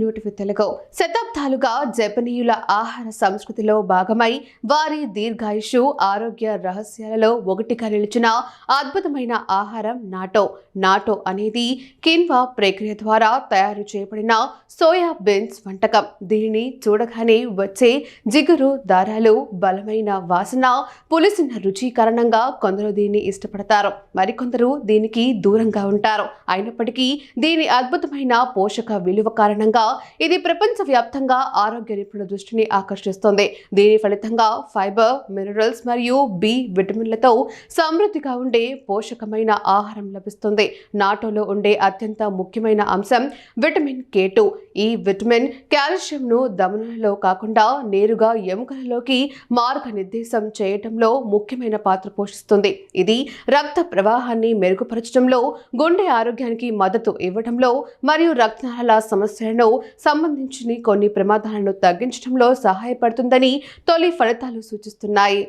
న్యూట్ with Telugu శతాబ్దాలుగా జపనీయుల ఆహార సంస్కృతిలో భాగమై వారి దీర్ఘాయుషు ఆరోగ్య రహస్యాలలో ఒకటిగా నిలిచిన అద్భుతమైన ఆహారం నాటో. నాటో అనేది కిన్వా ప్రక్రియ ద్వారా తయారు చేయబడిన సోయా బీన్స్ వంటకం. దీనిని చూడగానే వచ్చే జిగురు దారాలు బలమైన వాసన పులిసిన రుచి కారణంగా కొందరు దీన్ని ఇష్టపడతారు. మరికొందరు దీనికి దూరంగా ఉంటారు. అయినప్పటికీ దీని అద్భుతమైన పోషక విలువ కారణంగా ఇది ప్రపంచవ్యాప్తంగా ఆరోగ్య నిపుణుల దృష్టిని ఆకర్షిస్తుంది. దీని ఫలితంగా ఫైబర్ మినరల్స్ మరియు బి విటమిన్లతో సమృద్ధిగా ఉండే పోషకమైన ఆహారం లభిస్తుంది. నాటోలో ఉండే అత్యంత ముఖ్యమైన అంశం విటమిన్ కే టూ. ఈ విటమిన్ కాల్షియంను దమనంలో కాకుండా నేరుగా ఎముకలలోకి మార్గనిర్దేశం చేయటంలో ముఖ్యమైన పాత్ర పోషిస్తుంది. ఇది రక్త ప్రవాహాన్ని మెరుగుపరచడంలో గుండె ఆరోగ్యానికి మద్దతు ఇవ్వడంలో మరియు రక్తనాళాల సమస్యలను సంబంధించిన కొన్ని ప్రమాదాలను తగ్గించడంలో సహాయపడుతుందని తొలి ఫలితాలు సూచిస్తున్నాయి.